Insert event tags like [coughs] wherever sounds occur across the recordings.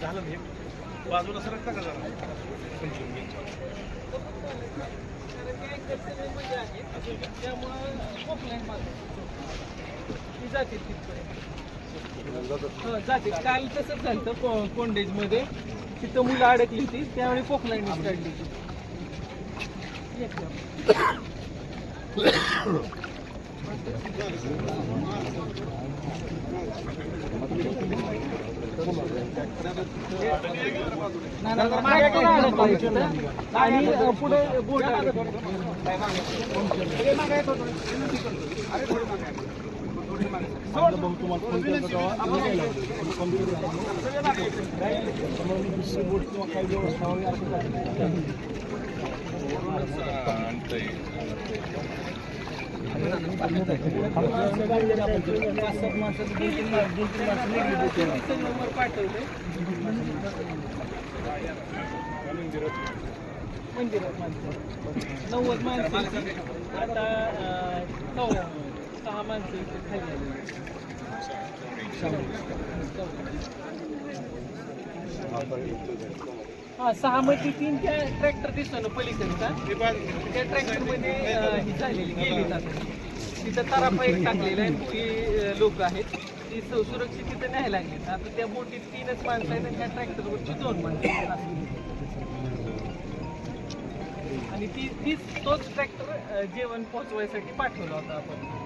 झालं हे बाजूला सरकता का त्यामुळं जातील घे. जाते काल तसंच झालं कोंडेजमध्ये तिथं मुलं अडकली होती त्यावेळी पोकलाईन काढली होती आणि अ, पुढे बोट अडकली. आपलं भाऊ व्यवस्था मंदिरात माणसं नव्वद माणसं आता नऊ सहा माणसं इथे खाली आली हा सहा मध्ये तीन त्या ट्रॅक्टर दिसतो ना पलीकडचा त्या ट्रॅक्टरमध्ये ही झालेली गेली जाते तिथं तारापा एक टाकलेला आहे पोरी लोक आहेत. ती सु- सुरक्षित तिथं न्यायला लागली. आता त्या बोटीत तीनच माणसं आहेत आणि त्या ट्रॅक्टरवरची दोन माणसं. आणि ती तीच तोच ट्रॅक्टर जेवण पोहोचवायसाठी पाठवला होता आपण.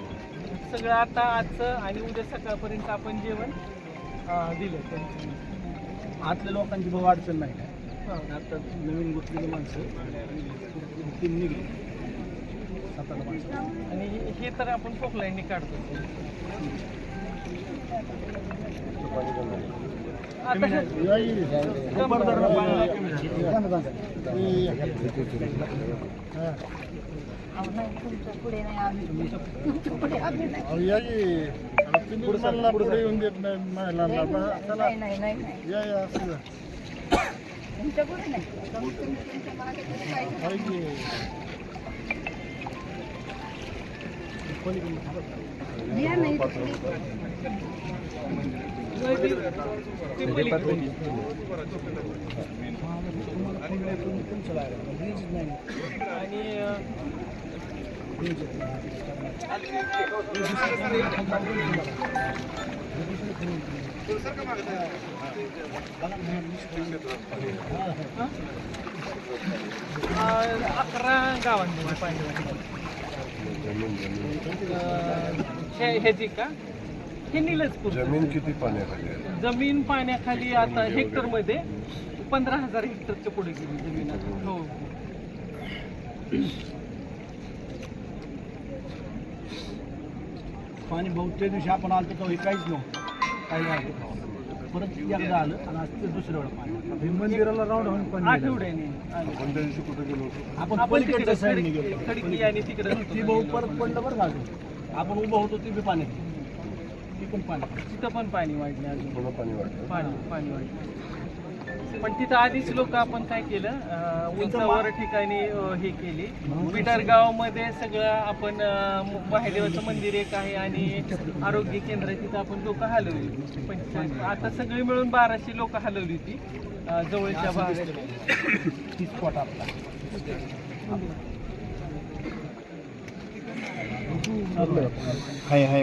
सगळं आता आजचं आणि उद्या सकाळपर्यंत आपण जेवण दिलं. त्यांचं आतल्या लोकांची भाऊ अडचण नाही. आता नवीन गुंतलेली माणसं तीन निघली. सात आठ माणसं. आणि हे- तर आपण पोकलाईनने काढतो. पुढे नाही आम्ही पुढे येऊन देत नाही महिलांना या या असं जा. तुमच्या पुढे नाही तुम- तुमच्या मागे तरी काय आहे की या नाही तर ते पलीकडे. आणि अं, अं, अकरा गावांमध्ये पाणी हे- ह्याची का? हे निलच जमीन किती पाण्याखाली आहे? जमीन पाण्याखाली आता हेक्टरमध्ये पंधरा हजार हेक्टरच्या पुढे गेली जमीन आता. हो. पाणी बहुतेक दिवशी आपण आलो तेव्हा हे काहीच नव्हतं. काही नव्हतं परत एकदा आलं आणि आज ते दुसऱ्या वेळा पाणी मंदिराला राऊंड आठवड्याने आलं. आपण त्या दिवशी कुठे गेलो होतो? आपण आपण पलीकडच्या तिकडे साईडने खडकी गेलो खडकी आणि तिकडे ती भाऊ परत पडलं बरं झालं आपण उभं होतो ती बी पाण्यात. ती पण पाण्यात. तिथं पण पाणी वाढले अजून. पाणी पाणी पाणी वाढले. पण तिथं आधीच लोक आपण काय केलं उंचावर ठिकाणी हे केली. बिटार गावामध्ये सगळं आपण महादेवाचं मंदिर एक आहे आणि आरोग्य केंद्र तिथं आपण लोक हलवली. पंचायत आता सगळी मिळून बाराशे लोक हलवली होती जवळच्या स्पॉट आपला हाय हाय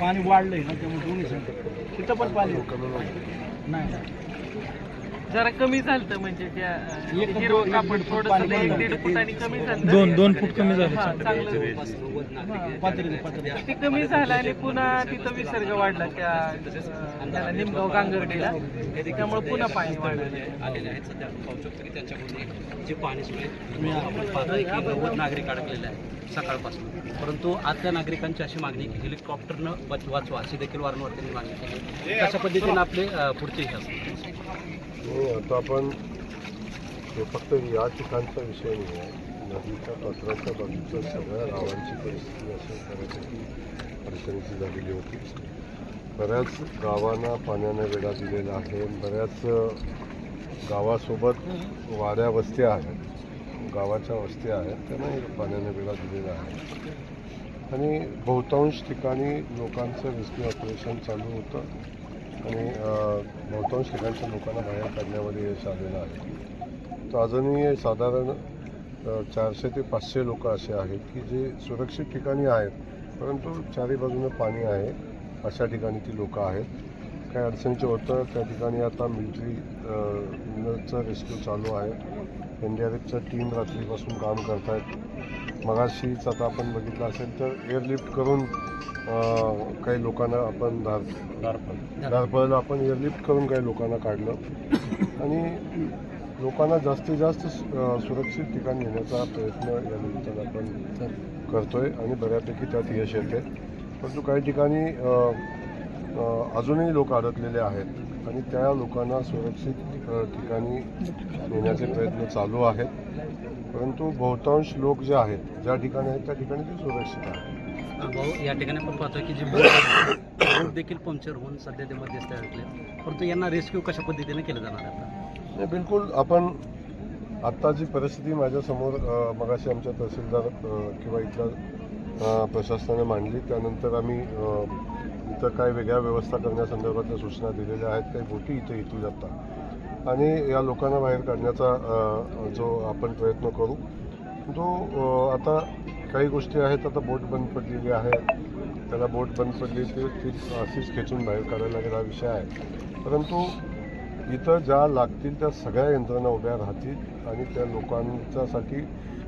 पण वाढलंय ना त्यामुळे दोन्ही सांगतो तिथं पण पाणी नाही. जरा कमी झालं म्हणजे त्या एक हिरवं एक कापड फूट थोडं पाणी एक कमी दीड फुटांनी कमी झालं दोन दोन फूट कमी झाले. हा, चांगलं पातळी पातळी. ते कमी झालं आणि पुन्हा तिथं विसर्ग वाढला त्या अं, त्याला निमगाव गांगर्डीला. त्यामुळे पुन्हा पाणी वाढलं. आलेले आहेत सध्या आपण पाहू शकतो की त्यांच्यामध्ये जे पाणी सोडले आपण पाहतोय की नव्वद नागरिक अडकलेले आहेत सकाळपासून. परंतु आतल्या नागरिकांची अशी मागणी की हेलिकॉप्टरनं बच वाचवा. अशी देखील वारंवार त्यांनी मागणी केली. अशा पद्धतीने आपले अ, पुढचे हे आणि आता आपण हे फक्त या ठिकाणचा विषय नाही आहे. नदीच्या पात्राच्या बाजूच्या सगळ्या गावांची परिस्थिती अशी बऱ्यापैकी अडचणीची झालेली होती. बऱ्याच गावांना पाण्याने वेढा दिलेला आहे. बऱ्याच गावासोबत वाड्या वस्त्या आहेत. गावाच्या वस्त्या आहेत. त्यांनाही पाण्याने वेढा दिलेला आहे. आणि बहुतांश ठिकाणी लोकांचं रेस्क्यू ऑपरेशन चालू होतं. आणि बहुतांश ठिकाणच्या लोकांना बाहेर काढण्यामध्ये यश आलेलं आहे. तर अजूनही साधारण चारशे ते पाचशे लोक असे आहेत की जे सुरक्षित ठिकाणी आहेत परंतु चारी बाजूनं पाणी आहे अशा ठिकाणी ती लोकं आहेत. काही अडचणीचं होतं त्या ठिकाणी आता मिलिटरीचं रेस्क्यू चालू आहे. एन डी आर एफच्या टीम रात्रीपासून काम करत आहेत मगाशीच आता आपण बघितलं असेल तर एअरलिफ्ट करून काही लोकांना आपण धार धारपळ. धारपळला आपण एअरलिफ्ट करून काही लोकांना काढलं. आणि लोकांना जास्तीत जास्त सुरक्षित ठिकाणी नेण्याचा प्रयत्न या निमित्तानं आपण करतोय आणि बऱ्यापैकी त्यात यश येते परंतु काही ठिकाणी अजूनही लोक अडकलेले आहेत आणि त्या लोकांना सुरक्षित ठिकाणी नेण्याचे प्रयत्न चालू आहेत. परंतु बहुतांश लोक जे आहेत ज्या ठिकाणी आहेत त्या ठिकाणी ते सुरक्षित आहेत. भाऊ या ठिकाणी आपण पाहतोय की जे बोट [coughs] देखील पंक्चर होऊन सध्या ते मध्यस्थ अडकले. परंतु यांना रेस्क्यू कशा पद्धतीने केलं जाणार आता? नाही बिलकुल आपण आत्ता जी परिस्थिती माझ्यासमोर मगाशी आमच्या तहसीलदार किंवा इथल्या प्रशासनाने मांडली त्यानंतर आम्ही इथं काय वेगळ्या व्यवस्था करण्यासंदर्भातल्या सूचना दिलेल्या आहेत काही बोटी इथे इथू जातात आणि या लोकांना बाहेर काढण्याचा जो आपण प्रयत्न करू तो आता काही गोष्टी आहेत आता बोट बंद पडलेली आहे. त्याला बोट बंद पडली ते ती अशीच खेचून बाहेर काढायला गेला विषय आहे. परंतु इथं ज्या लागतील त्या सगळ्या यंत्रणा उभ्या राहतील आणि त्या लोकांच्यासाठी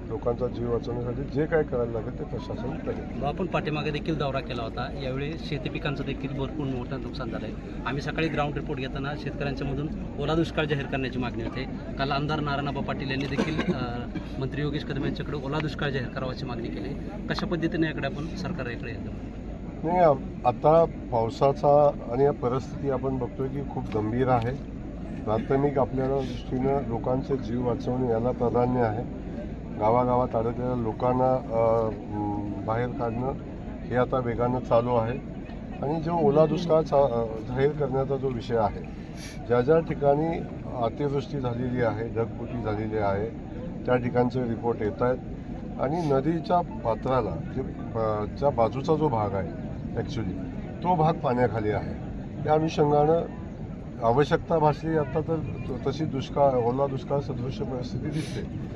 लोकांचा जीव वाचवण्यासाठी जे काय करायला लागेल ते प्रशासन करेल. आपण पाठीमागे देखील दौरा केला होता. यावेळी शेती पिकांचं देखील भरपूर मोठं नुकसान झालं आहे आम्ही सकाळी ग्राउंड रिपोर्ट घेताना शेतकऱ्यांच्या मधून ओला दुष्काळ जाहीर करण्याची मागणी होते. काल आमदार नारायणबा पाटील यांनी देखील मंत्री योगेश कदम यांच्याकडे ओला दुष्काळ जाहीर करावाची मागणी केली. कशा पद्धतीने याकडे आपण सरकार याकडे येतं? नाही आता पावसाचा आणि या परिस्थिती आपण बघतोय की खूप गंभीर आहे. प्राथमिक आपल्याला दृष्टीनं लोकांचे जीव वाचवणे याला प्राधान्य आहे. गावागावात अडकलेल्या लोकांना बाहेर काढणं हे आता वेगानं चालू आहे. आणि जो ओला दुष्काळ चा जाहीर करण्याचा जो विषय आहे ज्या ज्या ठिकाणी अतिवृष्टी झालेली आहे ढगफुटी झालेली आहे त्या ठिकाणचे रिपोर्ट येत आहेत. आणि नदीच्या पात्राला जे च्या बाजूचा जो भाग आहे ॲक्च्युली तो भाग पाण्याखाली आहे. त्या अनुषंगानं आवश्यकता भासली आता तर त- तशी दुष्काळ ओला दुष्काळ सदृश्य परिस्थिती दिसते.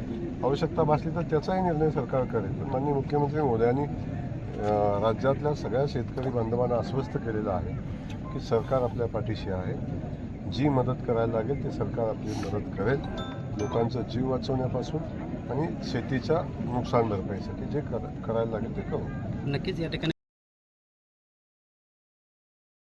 आवश्यकता भासली तर त्याचाही निर्णय सरकार करेल. पण माननीय मुख्यमंत्री मोदयांनी राज्यातल्या सगळ्या शेतकरी बांधवांना आश्वस्त केलेलं आहे की सरकार आपल्या पाठीशी आहे. जी मदत करायला लागेल ते सरकार आपली मदत करेल. लोकांचा जीव वाचवण्यापासून आणि शेतीच्या नुकसान भरपाईसाठी जे कर करायला लागेल ते करू. नक्कीच या ठिकाणी